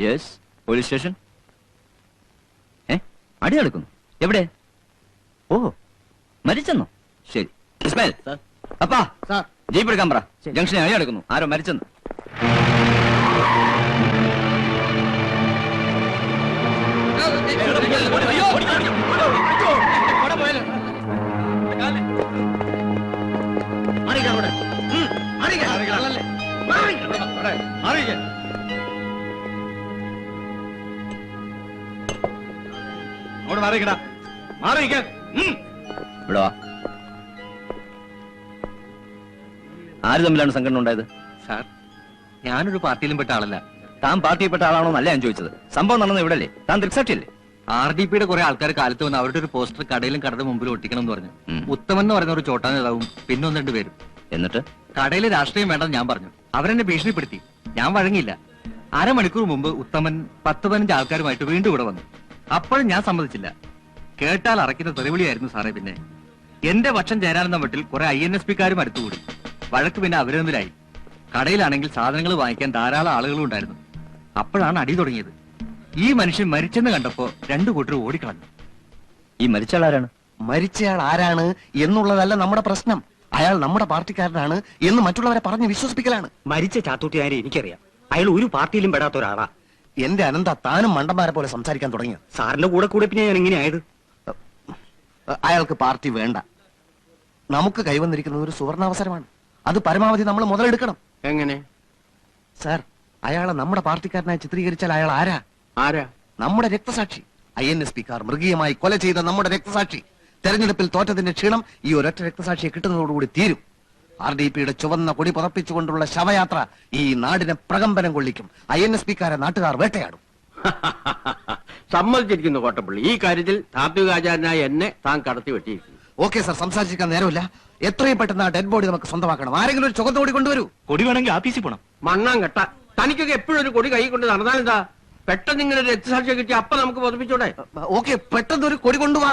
Yes police station ഏ? അടി നടക്കുന്നു. എവിടെ? ഓ. മരിച്ചെന്നോ? ശരി. ഇസ്മായിൽ. അപ്പാ. ജീപ്പ് എടുക്കാൻ പറ ജംഗ്ഷനെ അടി നടക്കുന്നു. ആരോ മരിച്ചെന്ന്. അങ്ങോട്ട് മാറിക്കടാ മാറിയിക്കാൻ ഇവിടെ വാ. ആര് തമ്മിലാണ് സംഘടന ഉണ്ടായത്? സാർ ഞാനൊരു പാർട്ടിയിലും പെട്ട ആളല്ല. താൻ പാർട്ടിയിൽപ്പെട്ട ആളാണോ എന്നല്ല ഞാൻ ചോദിച്ചത്. സംഭവം നടന്നത് ഇവിടെ അല്ലേ താൻ ദൃക്സാക്ഷിയല്ലേ ആർ ഡി പിയുടെ കുറെ ആൾക്കാർ കാലത്ത് വന്ന് അവരുടെ ഒരു പോസ്റ്റർ കടയിലും കടയുടെ മുമ്പിൽ ഒട്ടിക്കണം എന്ന് പറഞ്ഞു. ഉത്തമൻ എന്ന് പറയുന്ന ഒരു ചോട്ടാ നേതാവും പിന്നെ ഒന്ന് രണ്ട് പേരും. എന്നിട്ട്? കടയിലെ രാഷ്ട്രീയം വേണ്ടെന്ന് ഞാൻ പറഞ്ഞു. അവരെന്നെ ഭീഷണിപ്പെടുത്തി. ഞാൻ വഴങ്ങിയില്ല. അരമണിക്കൂർ മുമ്പ് ഉത്തമൻ പത്ത് പതിനഞ്ച് ആൾക്കാരുമായിട്ട് വീണ്ടും ഇവിടെ വന്നു. അപ്പോഴും ഞാൻ സമ്മതിച്ചില്ല. കേട്ടാൽ അറക്കുന്ന തെറിവിളിയായിരുന്നു സാറേ പിന്നെ. എന്റെ പക്ഷം ചേരാനെന്ന വീട്ടിൽ കുറെ ഐ എൻ എസ് പിക്കാരും അടുത്തുകൂടി. വഴക്ക് പിന്നെ അവരൊന്നിലായി. കടയിലാണെങ്കിൽ സാധനങ്ങൾ വാങ്ങിക്കാൻ ധാരാളം ആളുകളും ഉണ്ടായിരുന്നു. അപ്പോഴാണ് അടി തുടങ്ങിയത്. ഈ മനുഷ്യൻ മരിച്ചെന്ന് കണ്ടപ്പോ രണ്ടു കൂട്ടർ ഓടിക്കളഞ്ഞു. ഈ മരിച്ച ആൾ ആരാണ്? മരിച്ചയാൾ ആരാണ് എന്നുള്ളതല്ല നമ്മുടെ പ്രശ്നം. അയാൾ നമ്മുടെ പാർട്ടിക്കാരനാണ് എന്ന് മറ്റുള്ളവരെ പറഞ്ഞ് വിശ്വസിപ്പിക്കലാണ്. മരിച്ച ചാത്തൂട്ടുകാരെ എനിക്കറിയാം. അയാൾ ഒരു പാർട്ടിയിലും പെടാത്ത ഒരാളാ. എന്റെ അനന്ത താനും മണ്ടന്മാരെ പോലെ സംസാരിക്കാൻ തുടങ്ങി സാറിന്റെ കൂടെ കൂടെ പിന്നെ ഞാൻ ഇങ്ങനെ ആയത് അയാൾക്ക് പാർട്ടി വേണ്ട. നമുക്ക് കൈവന്നിരിക്കുന്നത് ഒരു സുവർണാവസരമാണ്. അത് പരമാവധി നമ്മൾ മുതലെടുക്കണം. എങ്ങനെ? സാർ അയാളെ നമ്മുടെ പാർട്ടിക്കാരനായി ചിത്രീകരിച്ചാൽ അയാൾ ആരാ? ആരാ? നമ്മുടെ രക്തസാക്ഷി. ഐ എൻ എസ് പിക്കാർ മൃഗീയമായി കൊല ചെയ്ത നമ്മുടെ രക്തസാക്ഷി. തെരഞ്ഞെടുപ്പിൽ തോറ്റതിന്റെ ക്ഷീണം ഈ ഒരൊറ്റ രക്തസാക്ഷിയെ കിട്ടുന്നതോടുകൂടി തീരും. ആർ ഡി പിയുടെ ചുവന്ന കൊടി പുറപ്പിച്ചുകൊണ്ടുള്ള ശവയാത്ര ഈ നാടിനെ പ്രകമ്പനം കൊള്ളിക്കും. ഐ എൻ എസ് പിക്കാരെ നാട്ടുകാർ വേട്ടയാടും. സമ്മതിച്ചിരിക്കുന്നു കോട്ടപ്പള്ളി. ഈ കാര്യത്തിൽ താത്വികാചാരനായ എന്നെ താൻ കടത്തി വെട്ടിയിരിക്കുന്നു. Okay sir. സംസാരിച്ചിരിക്കാൻ നേരമില്ല. എത്രയും പെട്ടെന്ന് ആ ഡെഡ് ബോഡി നമുക്ക് സ്വന്തമാക്കണം. ആരെങ്കിലും ഒരു ചുവന്ന കൊടി കൊണ്ടുവരൂ. കൊടി വേണമെങ്കിൽ ആഫീസിൽ പോണം. മണ്ണാൻ കെട്ട. തനിക്കൊക്കെ എപ്പോഴും ഒരു കൊടി കൈ കൊണ്ട് നടന്നാലെന്താ? പെട്ടെന്ന് ഇങ്ങനെ ഒരു രക്തസാക്ഷിയെ കിട്ടി അപ്പൊ നമുക്ക് പൊതുപ്പിച്ചോടെ ഓക്കെ പെട്ടെന്ന് ഒരു കൊടി കൊണ്ടുപോവാ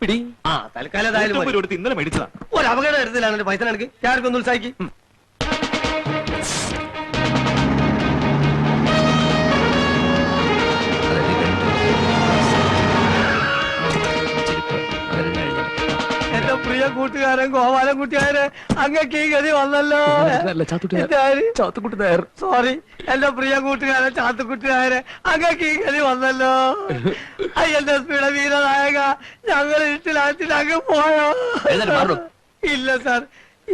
പിടി. ആ തൽക്കാലം ഏതായാലും നൂറ്റമ്പത് മതി. രൂപ കൊടുത്ത് ഇന്നലെ മേടിച്ചതാണ് ഒരു അപകടം വരുത്തില്ല പൈസ കണക്ക് കെ ആർ ഒന്ന് ഉത്സാഹിക്ക്. പ്രിയ കൂട്ടുകാരൻ ഗോപാലൻ കുട്ടിയാരെ അങ്ങക്ക് ഈ ഗതി വന്നല്ലോ. ഇതാര്? സോറി എന്റെ പ്രിയ കൂട്ടുകാരൻ ചാത്തുക്കുട്ടിയാരെ അങ്ങക്ക് ഈ ഗതി വന്നല്ലോ. എസ് പിയുടെ വീരനായക ഞങ്ങൾ ഇട്ടിലാറ്റിൽ അങ്ങ് പോയോ. ഇല്ല സാർ.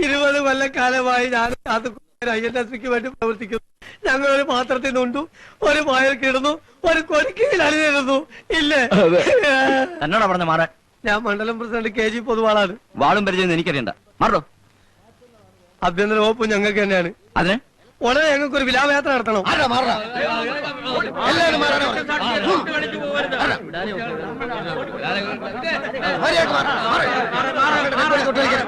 ഇരുപത് കൊല്ലക്കാലമായി ഞാൻ ചാത്തുക്കുട്ടി ഐ എൻ എസ് പിക്ക് വേണ്ടി പ്രവർത്തിക്കുന്നു. ഞങ്ങൾ ഒരു പാത്രത്തിൽ നിന്നുണ്ടു ഒരു പായൽ കിടന്നു ഒരു കൊടിക്കീഴിൽ അണിനിരുന്നു. ഇല്ലേ? തന്നോടാ പറഞ്ഞ മാറാൻ ഞാൻ മണ്ഡലം പ്രസിഡന്റ് കെ ജി പൊതുവാളാണ്. വാളും പരിചയം എനിക്കറിയണ്ട. മാറോ ആഭ്യന്തര വകുപ്പ് ഞങ്ങൾക്ക് തന്നെയാണ്. അതിന്? ഉടനെ ഞങ്ങൾക്ക് ഒരു വിലാപയാത്ര നടത്തണം. മര്യാദയ്ക്ക് മാറ്, മാറ്. ഡെഡ് ബോഡി തൊട്ട് കളിക്കരുത്.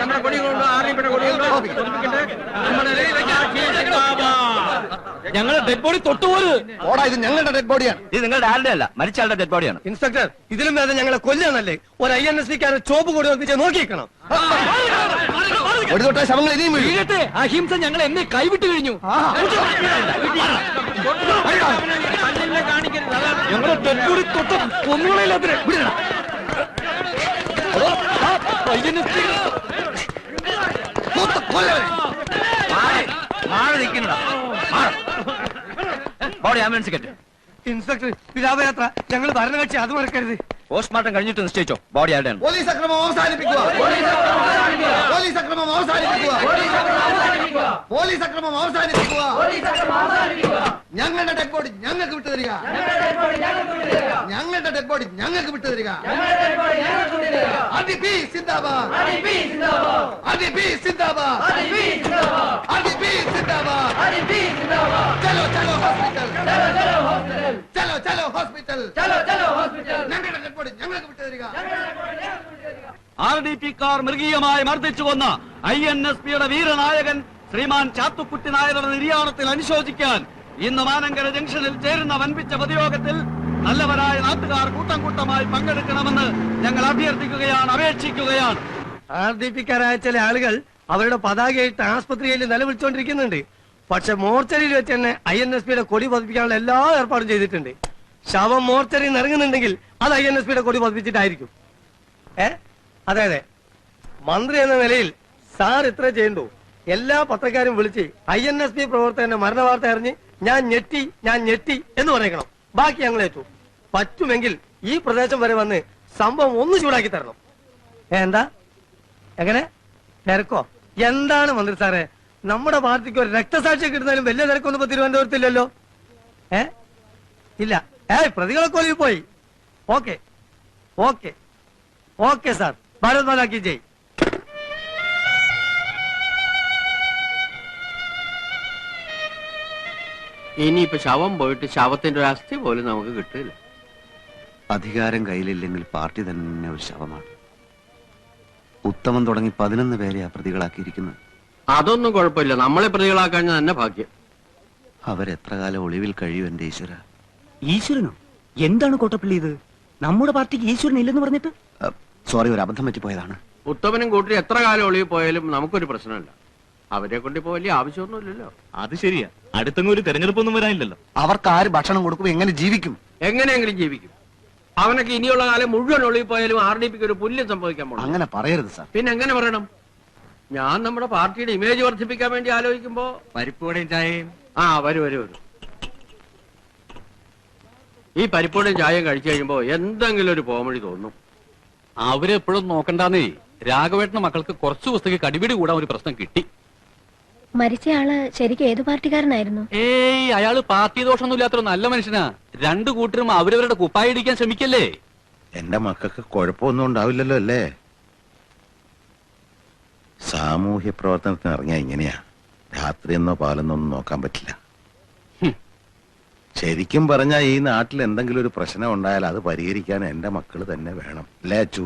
നമ്മുടെ കൊടികളുണ്ടോ ആർമിയുടെ കൊടികളുണ്ടോ പൊതുപ്പിക്കട്ടെ. നമ്മുടെ രക്തസാക്ഷിയെ ജിന്ദാബാദ്. ഞങ്ങളെ ഡെഡ് ബോഡി തൊട്ടുപോലും. ഓടാ ഇത് ഞങ്ങളുടെ ഡെഡ് ബോഡിയാണ് ഇത് നിങ്ങളുടെ ആരുടെ അല്ല? മരിച്ച ആളുടെ ഡെഡ് ബോഡിയാണ് ഇൻസ്പെക്ടർ ഇതിലും വേറെ ഞങ്ങളെ കൊല്ലാണല്ലേ ഒരു ഐ എൻ എസ് ചോപ്പ് കൂടി ഒന്നിച്ച് ഒരു തൊട്ടാ ശവങ്ങൾ ഇനിയും വീഴും. വീഴട്ടെ. അഹിംസ ഞങ്ങൾ എന്നെ കൈവിട്ട് കഴിഞ്ഞു. ഞങ്ങളുടെ ഡെഡ് ബോഡി തൊട്ട കൊന്നുകളയില്ലാത്തിന് മൂത്ത കൊല്ലവരെ. മാറി നിൽക്കണടാ ബോഡി ആംബുലൻസ് കെട്ട് ഇൻസ്പെക്ടർ വിലാപയാത്ര ഞങ്ങൾ ഭരണകക്ഷി അത് മറക്കരുത്. പോസ്റ്റ്മോർട്ടം കഴിഞ്ഞിട്ട് നിശ്ചയിച്ചോ ബോഡി ആരുടെയാണ് പോലീസ് അക്രമം അവസാനിപ്പിക്കുക. പോലീസ് അക്രമം അവസാനിപ്പിക്കുക. പോലീസ് അക്രമം അവസാനിപ്പിക്കുക. ഞങ്ങളുടെ ഡെഡ് ബോഡി ഞങ്ങൾക്ക് വിട്ടു തരിക. ഞങ്ങളുടെ ഡെഡ് ബോഡി ഞങ്ങൾക്ക് വിട്ടു തരിക. അതി ബി സിന്ദാബാദ്. അതി ബി സിന്ദാബാദ്. അതി ബി സിന്ദാബാദ്. ചലോ ചലോ. ഹോസ്പിറ്റൽ ചലോ ചലോ ഹോസ്പിറ്റൽ. ഞങ്ങളുടെ ബോഡി ഞങ്ങൾക്ക് വിട്ടു തരിക. ആർ ഡി പി കാർ മൃഗീയമായി മർദ്ദിച്ചു കൊന്ന ഐ എൻ എസ് പിയുടെ വീരനായകൻ ശ്രീമാൻ ചാത്തുക്കുട്ടി നായരുടെ നിര്യാണത്തിൽ അനുശോചിക്കാൻ ഇന്ന് മാനങ്കര ജംഗ്ഷനിൽ ചേരുന്ന വൻപിച്ച പൊതുയോഗത്തിൽ നല്ലവരായ നാട്ടുകാർ കൂട്ടം കൂട്ടമായി പങ്കെടുക്കണമെന്ന് ഞങ്ങൾ അഭ്യർത്ഥിക്കുകയാണ് അപേക്ഷിക്കുകയാണ്. ആർ ഡി പിക്കാരായ ചില ആളുകൾ അവരുടെ പതാകയിട്ട് ആസ്പത്രിയിൽ നിലവിളിച്ചുകൊണ്ടിരിക്കുന്നുണ്ട് പക്ഷെ മോർച്ചറിയിൽ വെച്ച് തന്നെ ഐ എൻ എസ് പിയുടെ കൊടി പതിപ്പിക്കാനുള്ള എല്ലാ ഏർപ്പാടും ചെയ്തിട്ടുണ്ട്. ശവം മോർച്ചറിയിൽ നിന്ന് ഇറങ്ങുന്നുണ്ടെങ്കിൽ അത് ഐ എൻ എസ് പിയുടെ കൊടി പതിപ്പിച്ചിട്ടായിരിക്കും. ഏ? അതെ അതെ. മന്ത്രി എന്ന നിലയിൽ സാർ ഇത്ര ചെയ്യണ്ടു. എല്ലാ പത്രക്കാരും വിളിച്ച് ഐ എൻ എസ് പി പ്രവർത്തകന്റെ മരണ വാർത്ത അറിഞ്ഞ് ഞാൻ ഞെട്ടി ഞാൻ ഞെട്ടി എന്ന് പറയണം. ബാക്കി ഞങ്ങൾ ഏറ്റു. പറ്റുമെങ്കിൽ ഈ പ്രദേശം വരെ വന്ന് സംഭവം ഒന്ന് ചൂടാക്കി തരണം. എന്താ? എങ്ങനെ? തിരക്കോ? എന്താണ് മന്ത്രി സാറേ? നമ്മുടെ പാർട്ടിക്ക് ഒരു രക്തസാക്ഷി കിട്ടുന്നതിലും വലിയ തിരക്കൊന്നും ഇപ്പൊ തിരുവനന്തപുരത്തില്ലല്ലോ. ഏ? ഇല്ല. ഏ പ്രതികളൊക്കെ ഒളിവിൽ പോയി. Okay. Okay. Okay sir. Bharat മാതാക്കി ജയ്. ഇനിയിപ്പോ ശവം പോയിട്ട് ശവത്തിന്റെ ഒരു അസ്ഥി പോലും നമുക്ക് കിട്ടില്ല അധികാരം കയ്യിലില്ലെങ്കിൽ പാർട്ടി തന്നെ ഒരു ശവമാണ്. ഉത്തമം തുടങ്ങി പതിനൊന്ന് പേരെയാ പ്രതികളാക്കിയിരിക്കുന്നത്. അതൊന്നും കുഴപ്പമില്ല. നമ്മളെ പ്രതികളാക്കാൻ തന്നെ ഭാഗ്യം. അവരെത്ര കാലം ഒളിവിൽ കഴിയും എന്റെ ഈശ്വര? ഈശ്വരനോ? എന്താണ് കോട്ടപ്പള്ളി ഇത്? നമ്മുടെ പാർട്ടിക്ക് ഈശ്വരൻ ഇല്ലെന്ന് പറഞ്ഞിട്ട്? സോറി ഒരു അബദ്ധം പറ്റിപ്പോയതാണ്. ഉത്തമനും കൂട്ടി എത്ര കാലം ഒളിവിൽ പോയാലും നമുക്കൊരു പ്രശ്നമില്ല. അവരെ കൊണ്ട് ഇപ്പോ വലിയ ആവശ്യമൊന്നുമില്ലല്ലോ. അത് ശരിയാ. അടുത്തെങ്ങും ഒരു തെരഞ്ഞെടുപ്പൊന്നും വരാനില്ലല്ലോ. അവർക്ക് ആര് ഭക്ഷണം കൊടുക്കും എങ്ങനെ ജീവിക്കും? എങ്ങനെയെങ്കിലും ജീവിക്കും. അവനൊക്കെ ഇനിയുള്ള കാലം മുഴുവൻ ഒളിവിൽ പോയാലും ആർ ഡി പിക്ക് ഒരു പുല്യം സംഭവിക്കാൻ പോകും അങ്ങനെ പറയരുത് സാർ. പിന്നെ എങ്ങനെ പറയണം? ഞാൻ നമ്മുടെ പാർട്ടിയുടെ ഇമേജ് വർദ്ധിപ്പിക്കാൻ വേണ്ടി ആലോചിക്കുമ്പോ പരിപ്പോടെയും ചായയും. ആ വരൂ വരൂ വരൂ. ഈ പരിപ്പോടും ചായയും കഴിച്ചു കഴിയുമ്പോ എന്തെങ്കിലും ഒരു പോമഴി തോന്നും. അവരെപ്പോഴും നോക്കണ്ടെന്നേ. രാഘവേട്ടന് മക്കൾക്ക് കുറച്ചു ദിവസത്തേക്ക് കടിപിടി കൂടാൻ ഒരു പ്രശ്നം കിട്ടി. മരിച്ചയാൾ ശരിക്കും ഏത് പാർട്ടിക്കാരനായിരുന്നു? ഏയ് അയാൾ പാർട്ടി ദോഷമൊന്നും ഇല്ലാത്ത നല്ല മനുഷ്യനാ. രണ്ടു കൂട്ടരും അവരവരുടെ കുപ്പായി ഇടിക്കാൻ ശ്രമിക്കല്ലേ? എന്റെ മക്കൾക്ക് കുഴപ്പമൊന്നും ഉണ്ടാവില്ലല്ലോ അല്ലേ? സാമൂഹ്യ പ്രവർത്തനത്തിന് ഇറങ്ങിയ ഇങ്ങനെയാ. രാത്രിയെന്നോ പാലെന്നോ ഒന്നും നോക്കാൻ പറ്റില്ല. ശരിക്കും പറഞ്ഞാൽ ഈ നാട്ടിൽ എന്തെങ്കിലും ഒരു പ്രശ്നം ഉണ്ടായാൽ അത് പരിഹരിക്കാൻ എന്റെ മക്കൾ തന്നെ വേണം. അല്ലേ അച്ചു?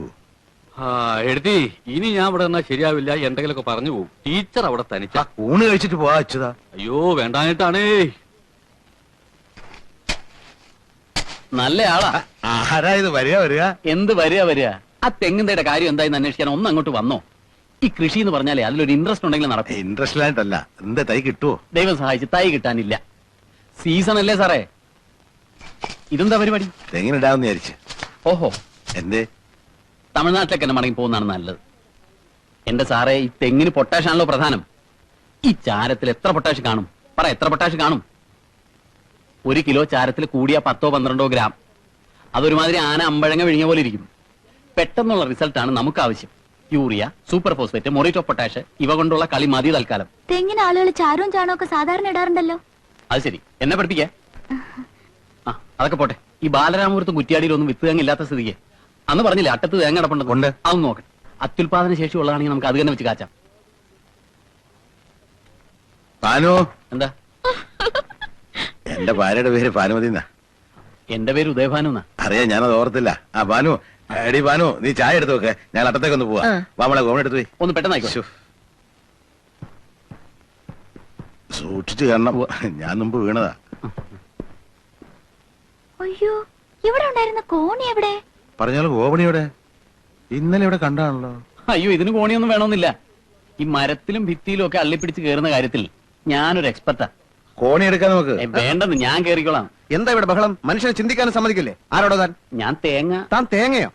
ആ എഴുതി. ഇനി ഞാൻ ഇവിടെ നിന്നാ ശരിയാവില്ല. എന്തെങ്കിലുമൊക്കെ പറഞ്ഞു പോകും ടീച്ചർ അവിടെ തനിച്ച. ഊണ് കഴിച്ചിട്ട് പോവാ അച്ചുതാ. അയ്യോ വേണ്ടാനായിട്ടാണേ നല്ല ആളാ ആരാ ഇത്. വരിക വരിക. എന്ത് വരിക വരിക? ആ തെങ്ങിന്തയുടെ കാര്യം എന്തായെന്ന് അന്വേഷിക്കാൻ ഒന്ന് അങ്ങോട്ട് വന്നോ. ഈ കൃഷി എന്ന് പറഞ്ഞാലേ അതിലൊരു ഇൻട്രസ്റ്റ് ഉണ്ടെങ്കിൽ നടക്കും. ഇൻട്രസ്റ്റ് ആയിട്ടല്ല എന്താ തൈ കിട്ടുവോ? ദൈവം സഹായിച്ച് തൈ കിട്ടാനില്ല. സീസൺ അല്ലേ സാറേ? ഇതെന്താ പരിപാടി? തെങ്ങിനിടാന്ന് വിചാരിച്ചു. ഓഹോ. എന്തേ? തമിഴ്നാട്ടിലേക്ക് തന്നെ മടങ്ങി പോകുന്നതാണ് നല്ലത്. എന്റെ സാറേ ഈ തെങ്ങിന് പൊട്ടാഷ് ആണല്ലോ പ്രധാനം. ഈ ചാരത്തിൽ എത്ര പൊട്ടാഷ് കാണും? പറ എത്ര പൊട്ടാഷ് കാണും? ഒരു കിലോ ചാരത്തിൽ കൂടിയ പത്തോ പന്ത്രണ്ടോ ഗ്രാം. അതൊരുമാതിരി ആന അമ്പഴങ്ങ വിഴിഞ്ഞ പോലെ ഇരിക്കും. പെട്ടെന്നുള്ള റിസൾട്ടാണ് നമുക്ക് ആവശ്യം. Urea super phosphate muriate potash ഇവ കൊണ്ടുള്ള കളി മതി തൽക്കാലം. തെങ്ങിന് ആളുകൾ ചാരവും ചാണോ ഒക്കെ സാധാരണ ഇടാറുണ്ടല്ലോ. അത് ശരി. എന്നെ പഠിപ്പിക്ക? ആ അതൊക്കെ പോട്ടെ. ഈ ബാലരാമപുരത്തും കുറ്റിയാടിയിലൊന്നും വിത്ത് തേങ്ങ ഇല്ലാത്ത സ്ഥിതിക്ക്. അന്ന് പറഞ്ഞില്ലേ അട്ടത്ത് തേങ്ങ ഉണ്ട്. അടപ്പുണ്ട് അതൊന്നും നോക്കണം അത്യുൽപാദന ശേഷി ഉള്ളതാണെങ്കിൽ നമുക്ക് അത് തന്നെ വെച്ച് കാച്ചാം. പാനു? എന്താ? എന്റെ ഭാര്യയുടെ പേര് പാനുമതി എന്നാ എന്റെ പേര് ഉദയഭാനു എന്നാ? അറിയാ ഞാനത് ഓർത്തില്ല. ആ ബാനു എടി ബാനു നീ ചായ എടുത്തു വെക്ക്. ഞാൻ അട്ടത്തേക്ക് ഒന്ന് പോവാ വാമളെ ഗോവൺ എടുത്തു പോയി. ഒന്ന് പെട്ടെന്നായിക്കോ. സൂക്ഷിച്ചു കാരണം ഞാൻ മുമ്പ് വീണതാ. അയ്യോ ഇവിടെ ഉണ്ടായിരുന്ന കോണി എവിടെ? പറഞ്ഞാലും എവിടെ? ഇന്നലെ ഇവിടെ കണ്ടാണല്ലോ. അയ്യോ ഇതിന് കോണിയൊന്നും വേണമെന്നില്ല. ഈ മരത്തിലും ഭിത്തിയിലും ഒക്കെ അള്ളിപ്പിടിച്ച് കയറുന്ന കാര്യത്തിൽ ഞാനൊരു എക്സ്പെർട്ടാ. കോണി എടുക്കാൻ നമുക്ക്. വേണ്ടെന്ന് ഞാൻ കേറിക്കോളാം എന്താ ഇവിടെ ബഹളം? മനുഷ്യനെ ചിന്തിക്കാനും സമ്മതിക്കില്ലേ? ആരോടോ താൻ? ഞാൻ തേങ്ങ. താൻ തേങ്ങയോ?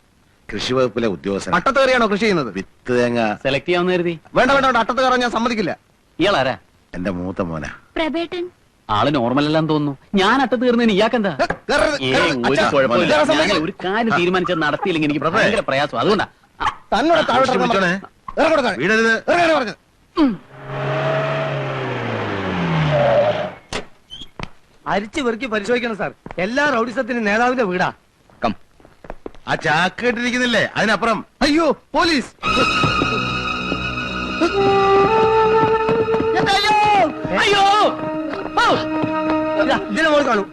കൃഷി വകുപ്പിലെ ഉദ്യോഗസ്ഥൻ. അട്ടത്ത് കയറിയാണോ കൃഷി ചെയ്യുന്നത്? വിത്ത് തേങ്ങ. സെലക്ട് ചെയ്യാമെന്ന് കരുതി. വേണ്ട വേണ്ട വേണ്ട. അട്ടത്ത് കയറാൻ ഞാൻ സമ്മതിക്കില്ല. ഇയാളാരാ? എന്റെ മൂത്ത മോനാ. പ്രബേട്ടൻ ആൾ നോർമൽ അല്ലാന്ന് തോന്നുന്നു. ഞാൻ അട്ട തീർന്നതിന് ഇയാക്കെന്താ കയറരുത്, ഏയ് കയറരുത്. ഒരു അച്ഛാ, കുഴപ്പമില്ല. കയറാൻ ഞാൻ സമ്മതിക്കില്ല. ഒരു കാര്യം തീരുമാനിച്ചത് നടത്തിയില്ലെങ്കിൽ എനിക്ക് ഭയങ്കര പ്രയാസം അതുകൊണ്ടാ. ആ, തന്നോട് താഴോട്ട് വിളിച്ചോണേ. ഇറങ്ങാൻ പറഞ്ഞു. ഇറങ്ങോട്ട് താഴെ. വീടരുത് ഇറങ്ങാനാ പറഞ്ഞത്. അരിച്ചു വെറുക്കി പരിശോധിക്കണം സാർ. എല്ലാ റൗഡിസത്തിന്റെ നേതാവിന്റെ വീടാ. ആ ചാക്ക് കെട്ടിരിക്കുന്നില്ലേ? അതിനപ്പുറം. അയ്യോ പോലീസ്. അയ്യോ! ഇതാ, ഇതിനെ മോൾ കാണൂ.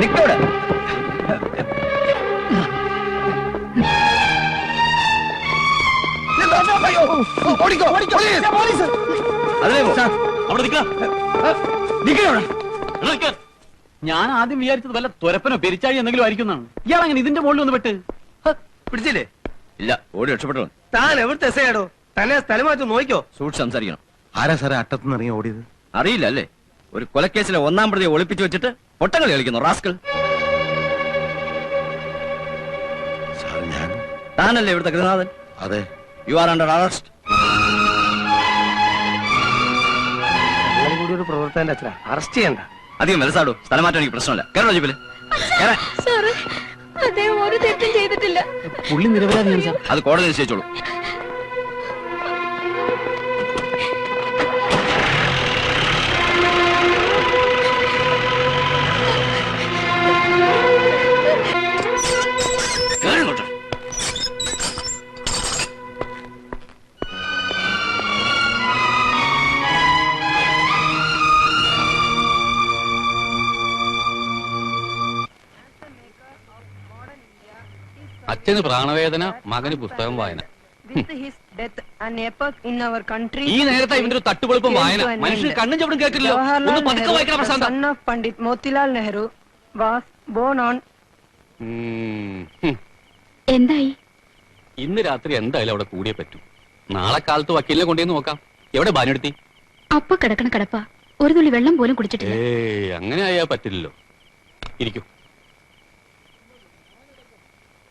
നിക്കവിടെ. ഓടിക്കോ പോലീസ്. പോലീസ്. അതിലേ പോ. അവിടെ നിൽക്കാം. ഞാൻ ആദ്യം വിചാരിച്ചത് വല്ല തുരപ്പനോ പെരിച്ചാഴി എന്തെങ്കിലും ആയിരിക്കുന്നതാണ് ഇയാൾ അങ്ങനെ ഇതിന്റെ മുകളിൽ ഒന്ന് പെട്ട്. പിടിച്ചില്ലേ? ഇല്ല ഓടി രക്ഷപ്പെട്ടു താൻ എവിടുത്തെ എസയാടോ തന്നെ സ്ഥലം മാറ്റി നോക്കിയോ സൂക്ഷിച്ച് സംസാരിക്കണം. ആരാ സാറേ അട്ടത്തുനിന്ന് ഇറങ്ങി ഓടിയത്? അറിയില്ല അല്ലേ? ഒരു കൊലക്കേസിലെ ഒന്നാം പ്രതിയെ ഒളിപ്പിച്ചു വെച്ചിട്ട് പൊട്ടങ്ങളി കളിക്കുന്നു റാസ്കൾ സാർ ഞാൻ താനല്ലേ ഇവിടുത്തെ ഗൃഹനാഥൻ? അതെ. യു ആർ അണ്ടർ അറസ്റ്റ് ഒരു പ്രവർത്തകന്റെ അച്ഛനാ. അറസ്റ്റ് ചെയ്യണ്ട. അധികം വലസാടു സ്ഥലം മാറ്റാൻ എനിക്ക് പ്രശ്നമില്ല. കേരള ജീപ്പിൽ? കേറാൻ. സാറ് അദ്ദേഹം ഒരു തെറ്റും ചെയ്തിട്ടില്ല. പുള്ളി നിരപരാധിയാണ് സാർ. അത് കോടതി നിശ്ചയിച്ചോളൂ. അച്ഛന് പ്രാണവേദന മകന് പുസ്തകം വായന. ഈ നേരത്തെ ഇവന്റെ ഒരു തട്ടുപൊളിപ്പം വായന. മനുഷ്യൻ കണ്ണും ചവിടും കേൾക്കില്ലല്ലോ ഒന്ന് പതുക്കെ വായിക്കണം പ്രശാന്ത. Pandit Motilal Nehru was born hmm. എന്തായി? ഇന്ന് രാത്രി എന്തായാലും അവിടെ കൂടിയേ പറ്റൂ. നാളെ കാലത്ത് വക്കീലിനെ കൊണ്ടുവന്ന് നോക്കാം. എവിടെ ബാനെടുത്തി അപ്പൊ കിടക്കണ കിടപ്പ. ഒരു തുള്ളി വെള്ളം പോലും കുടിച്ചിട്ടില്ല. അങ്ങനെ ആയാ പറ്റില്ലല്ലോ. ഇരിക്കൂ.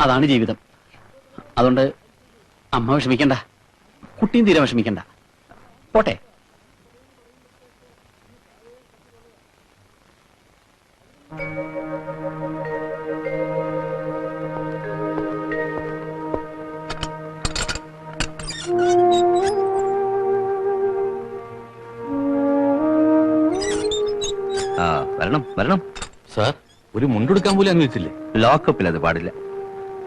അതാണ് ജീവിതം. അതുകൊണ്ട് അമ്മ വിഷമിക്കണ്ട. കുട്ടിയും തീരെ വിഷമിക്കണ്ട. പോട്ടെ. ആ വരണം വരണം. സാർ ഒരു മുണ്ടെടുക്കാൻ പോലും അനുവദിച്ചില്ലേ ലോക്കപ്പിൽ അത് പാടില്ല.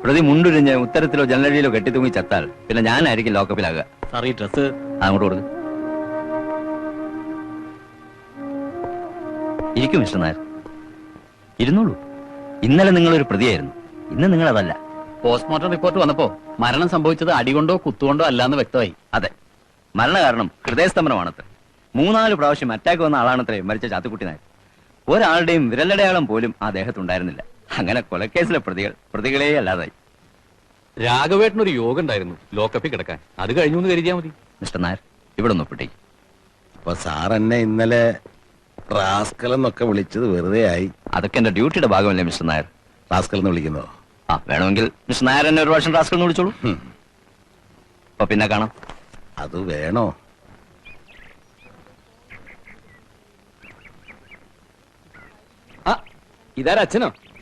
പ്രതി മുണ്ടുരിഞ്ഞ് ഉത്തരത്തിലോ ജനലടിയിലോ കെട്ടിത്തൂങ്ങി ചത്താൽ പിന്നെ ഞാനായിരിക്കും ലോക്കപ്പിലാകുക. സാർ ഈ ഡ്രസ് അങ്ങോട്ട് കൊടുക്കും. ഇരിക്കും മിസ്റ്റർ നായർ. ഇരുന്നോളൂ. ഇന്നലെ നിങ്ങളൊരു പ്രതിയായിരുന്നു. ഇന്ന് നിങ്ങൾ അതല്ല പോസ്റ്റ്മോർട്ടം റിപ്പോർട്ട് വന്നപ്പോ മരണം സംഭവിച്ചത് അടികൊണ്ടോ കുത്തുകൊണ്ടോ അല്ലാന്ന് വ്യക്തമായി. അതെ. മരണകാരണം ഹൃദയസ്തംഭനമാണത്ര. മൂന്നാൽ പ്രാവശ്യം അറ്റാക്ക് വന്ന ആളാണത്രേ മരിച്ച ചാത്തുക്കുട്ടി നായർ. ഒരാളുടെയും വിരലടയാളം പോലും ആ ദേഹത്തുണ്ടായിരുന്നില്ല. അങ്ങനെ കൊലക്കേസിലെ പ്രതികൾ പ്രതികളെ അല്ലാതായി. രാഘവേട്ടനൊരു യോഗം ഉണ്ടായിരുന്നു ലോക്കപ്പിൽ കിടക്കാൻ. അത് കഴിഞ്ഞു എന്ന് കരുതിയാ മതി. മിസ്റ്റർ നായർ ഇവിടെ ഒന്ന് ഒപ്പിട്ടേക്ക് അപ്പൊ സാർ എന്നെ ഇന്നലെ റാസ്കൽ എന്നൊക്കെ വിളിച്ചത് വെറുതെ ആയി. അതൊക്കെ എന്റെ ഡ്യൂട്ടിയുടെ ഭാഗമല്ലേ മിസ്റ്റർ നായർ? റാസ്കൽ എന്ന് വിളിക്കുന്നോ? ആ വേണമെങ്കിൽ മിസ്റ്റർ നായർ എന്നെ ഒരു വർഷം റാസ്കൽ എന്ന് വിളിച്ചോളൂ. അപ്പൊ പിന്നെ കാണാം. അത് വേണോ? ഇതാരാ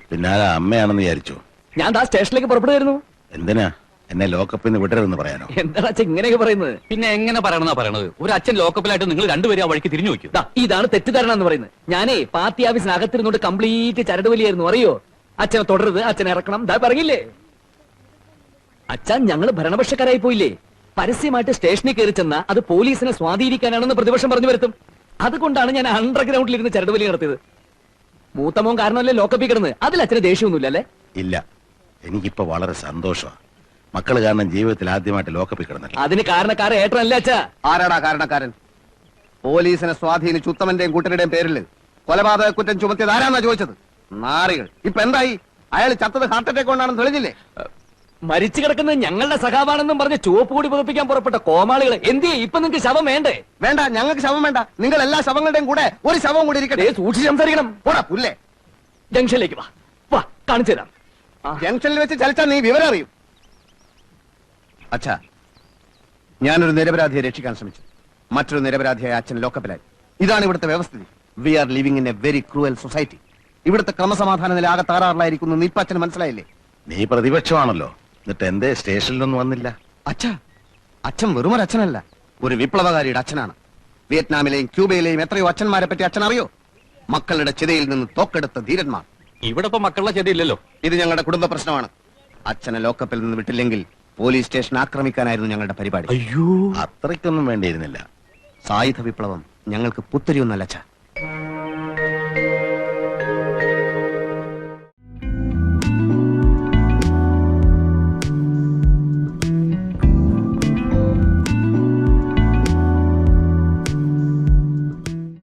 അച്ഛനോ പിന്നെ അമ്മയാണെന്ന് വിചാരിച്ചു. ഞാൻ ആ സ്റ്റേഷനിലേക്ക് പുറപ്പെടുമായിരുന്നു എന്തിനാ? എന്നെ ലോക്കപ്പിൽ നിന്ന് വിടരുതെന്ന് പറയാനോ? എന്താ അച്ഛൻ ഇങ്ങനെയൊക്കെ പറയുന്നത്? പിന്നെ എങ്ങനെ പറയണമെന്നാ പറയണത്? ഒരു അച്ഛൻ ലോക്കപ്പിലായിട്ട് നിങ്ങൾ രണ്ടുപേരും ആ വഴിക്ക് തിരിഞ്ഞു വെക്കും ഇതാണ് തെറ്റിദ്ധാരണ എന്ന് പറയുന്നത്. ഞാനേ പാർട്ടി ഓഫീസിന് അകത്തിരുന്നോണ്ട് കംപ്ലീറ്റ് ചരടുവലിയായിരുന്നു അറിയോ? അച്ഛനെ തുടരുത് അച്ഛനെ ഇറക്കണം. ദാ പറഞ്ഞില്ലേ അച്ഛൻ ഞങ്ങൾ ഭരണപക്ഷക്കാരായി പോയില്ലേ? പരസ്യമായിട്ട് സ്റ്റേഷനിൽ കയറി ചെന്ന അത് പോലീസിനെ സ്വാധീനിക്കാനാണെന്ന് പ്രതിപക്ഷം പറഞ്ഞു വരുത്തും. അതുകൊണ്ടാണ് ഞാൻ അണ്ടർഗ്രൗണ്ടിൽ ഇരുന്ന് ചരടുവലി നടത്തിയത്. മൂത്തമോൻ കാരണമല്ലേ ലോക്കപ്പിൽ കിടന്ന്? അതിൽ അച്ഛന് ദേഷ്യമൊന്നുമില്ല അല്ലേ ഇല്ല. എനിക്കിപ്പോ വളരെ സന്തോഷമാണ് മക്കൾ കാരണം ജീവിതത്തിൽ ആദ്യമായിട്ട് ലോക്കപ്പിൽ കിടന്നില്ല അതിന് കാരണക്കാരൻ ഏട്ടനല്ലേ അച്ഛ? ആരാടാ കാരണക്കാരൻ? പോലീസിനെ സ്വാധീനിച്ച് ഉത്തമന്റെയും കൂട്ടരുടെയും പേരിൽ കൊലപാതക കുറ്റം ചുമത്തിയത് ആരാന്നാ ചോദിച്ചത്? നാറികൾ. ഇപ്പൊ എന്തായി? അയാൾ ചത്തത് ഹാർട്ട് അറ്റാക്ക് കൊണ്ടാണെന്ന് തെളിഞ്ഞില്ലേ? മരിച്ചു കിടക്കുന്നത് ഞങ്ങളുടെ സഖാവാണെന്നും പറഞ്ഞ് ചുവപ്പ് കൂടി പുതപ്പിക്കാൻ പുറപ്പെട്ട കോമാളികൾ എന്തിയെ ഇപ്പൊ നിങ്ങൾക്ക് ശവം വേണ്ടേ? വേണ്ട ഞങ്ങൾക്ക് ശവം വേണ്ട. നിങ്ങൾ എല്ലാ ശവങ്ങളുടെയും കൂടെ ഒരു ശവം കൂടി ഇരിക്കട്ടെ. സൂക്ഷിച്ച് സംസാരിക്കണം. പോടാ പുല്ലേ. ജംഗ്ഷനിലേക്ക് വാ. വാ കാണിച്ചു തരാം. ജംഗ്ഷനിൽ വെച്ച് ചലിച്ചാൽ നീ വിവരം അറിയും. അച്ഛാ ഞാനൊരു നിരപരാധിയെ രക്ഷിക്കാൻ ശ്രമിച്ചു. മറ്റൊരു നിരപരാധിയായ അച്ഛൻ ലോക്കപ്പിലായി. ഇതാണ് ഇവിടുത്തെ വ്യവസ്ഥിതി. We are living in a very cruel society. ഇവിടുത്തെ ക്രമസമാധാന നില ആകെ തകരാറിലായിരിക്കുന്നു. നീപ്പച്ചന് മനസ്സിലായില്ലേ? നീ പ്രതിപക്ഷമാണല്ലോ. എന്നിട്ട് എന്തേ സ്റ്റേഷനിലൊന്നും വന്നില്ല. അച്ഛ അച്ഛൻ വെറുമൊരു അച്ഛനല്ല. ഒരു വിപ്ലവകാരിയുടെ അച്ഛനാണ്. വിയറ്റ്നാമിലെയും ക്യൂബയിലെയും എത്രയോ അച്ഛന്മാരെ പറ്റി അച്ഛൻ അറിയോ മക്കളുടെ ചിതയിൽ നിന്ന് തോക്കെടുത്ത ധീരന്മാർ. ഇവിടെ ഇപ്പൊ മക്കളുടെ ചെടി ഇത് ഞങ്ങളുടെ കുടുംബ പ്രശ്നമാണ്. അച്ഛനെ ലോക്കപ്പിൽ നിന്ന് വിട്ടില്ലെങ്കിൽ പോലീസ് സ്റ്റേഷൻ ആക്രമിക്കാനായിരുന്നു ഞങ്ങളുടെ പരിപാടി. അയ്യോ. അത്രയ്ക്കൊന്നും വേണ്ടിയിരുന്നില്ല. സായുധ വിപ്ലവം ഞങ്ങൾക്ക് പുത്തരിയൊന്നല്ല അച്ഛ.